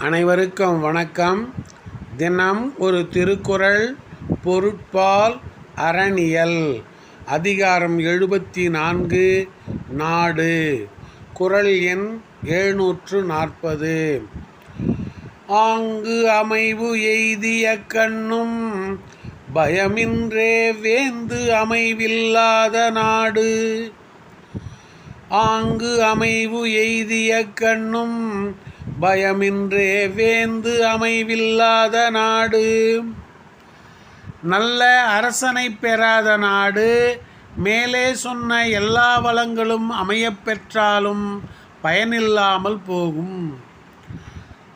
அனைவருக்கும் வணக்கம். தினம் ஒரு திருக்குறள் பொருட்பால் அரணியல் அதிகாரம் எழுபத்தி நான்கு நாடு. குறள் எண் எழுநூற்று நாற்பது. ஆங்கு அமைவு எய்திய கண்ணும் பயமின்றே வேந்து அமைவில்லாத நாடு. ஆங்கு அமைவு எய்திய கண்ணும் பயமின்றே வேந்து அமைவில்லாத நாடு. நல்ல அரசனை பெறாத நாடு. மேலே சொன்ன எல்லா வளங்களும் அமையப் பெற்றாலும் பயனில்லாமல் போகும்.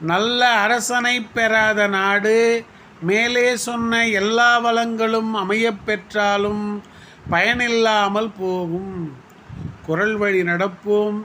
நல்ல அரசனை பெறாத நாடு. மேலே சொன்ன எல்லா வளங்களும் அமையப்பெற்றாலும் பயனில்லாமல் போகும். குரல் வழி நடப்போம்.